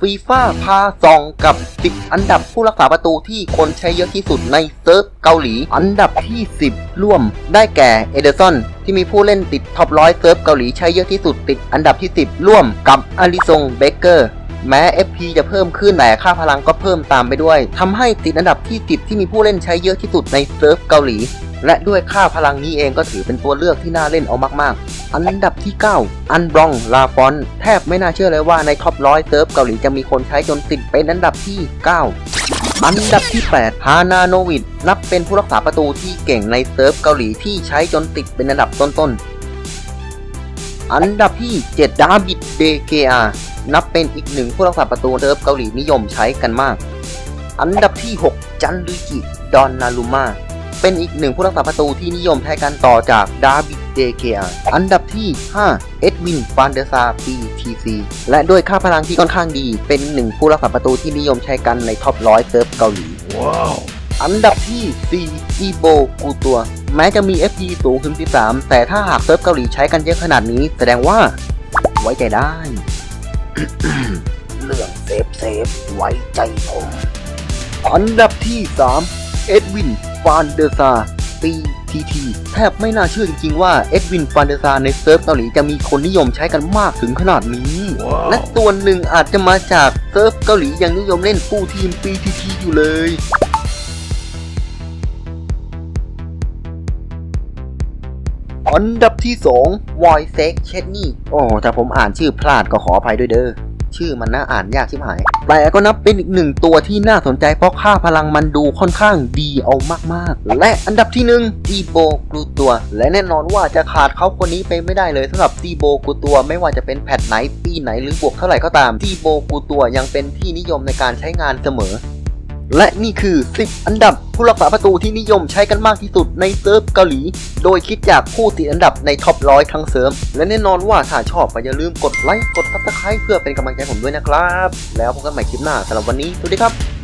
ฟีฟ่าพาซองกับ 10 อันดับผู้รักษาประตูที่คนใช้เยอะที่สุดในเซิร์ฟเกาหลี อันดับที่ 10 ร่วมได้แก่เอเดอร์สันที่มีผู้เล่นติดท็อปร้อยเซิร์ฟเกาหลีใช้เยอะที่สุดติดอันดับที่ 10 ร่วมกับอาริซงเบเกอร์แม้ FP จะเพิ่มขึ้นแต่ค่าพลังก็เพิ่มตามไปด้วยทำให้ติดอันดับที่ 10 ที่มีผู้เล่นใช้เยอะที่สุดในเซิร์ฟเกาหลี และด้วยค่าพลังนี้เองก็ถือเป็นตัวเลือกที่น่าเล่นเอามากๆ อันดับที่ 9 อันบรองลาฟอน แทบไม่น่าเชื่อเลยว่าในท็อปร้อยเซิร์ฟเกาหลีจะมีคนใช้จนติดเป็นอันดับที่ 9 อันดับที่ 8 ฮานาโนวิดนับเป็นผู้รักษาประตูที่เก่งในเซิร์ฟเกาหลีที่ใช้จนติดเป็นอันดับต้นๆ อันดับที่ 7 ดาบิดเดเกอานับเป็นอีกหนึ่งผู้รักษาประตูเซิร์ฟเกาหลีนิยมใช้กันมาก อันดับที่ 6 จันลุกิดอนนารุมา เป็นอีกหนึ่งผู้รักษาประตูที่นิยมใช้กันต่อจากดาบิดเดเกอาอันดับที่ 5 เอ็ดวินฟานเดอร์ซา PTC และด้วยค่าพลังที่ค่อนข้างดี เป็นหนึ่งผู้รักษาประตูที่นิยมใช้กันในท็อปร้อยเซิร์ฟเกาหลีอันดับที่ 4 อีโบกูตัว แม้จะมี FP สูงถึง 13 แต่ถ้าหากเซิร์ฟเกาหลีใช้กันเยอะขนาดนี้ แสดงว่า ไว้ใจได้ เรื่องเซฟเซฟไว้ใจผม อันดับที่ 3 เอ็ดวิน ฟานเดอร์ซา PTT แทบไม่น่าเชื่อจริงๆว่าเอ็ดวินฟานเดอร์ซาในเซิร์ฟเกาหลีจะมีคนนิยมใช้กันมากถึงขนาดนี้และตัวหนึ่งอาจจะมาจากเซิร์ฟเกาหลียังนิยมเล่นฟูลทีม PTT อยู่เลยอันดับที่2 v o i c e c h e t n y โอ้ ถ้าผมอ่านชื่อพลาดก็ขออภัยด้วยเด้อ ชื่อมันน่าอ่านยากชิบหาย แต่ก็นับเป็นอีกหนึ่งตัวที่น่าสนใจเพราะค่าพลังมันดูค่อนข้างดีเอามากๆ และอันดับที่หนึ่งตีโบกูตัว และแน่นอนว่าจะขาดเขาคนนี้ไปไม่ได้เลยสำหรับตีโบกูตัวไม่ว่าจะเป็นแพทไหนปีไหนหรือบวกเท่าไหร่ก็ตามตีโบกูตัวยังเป็นที่นิยมในการใช้งานเสมอ และนี่คือ 10 อันดับผู้รักษาประตูที่นิยมใช้กันมากที่สุดในเซิร์ฟเกาหลี โดยคิดจากผู้ติดอันดับในท็อปร้อยทั้งเซิร์ฟ และแน่นอนว่าถ้าชอบก็อย่าลืมกดไลค์ กดซับสไครต์เพื่อเป็นกำลังใจผมด้วยนะครับ แล้วพบกันใหม่คลิปหน้าสำหรับวันนี้ สวัสดีครับ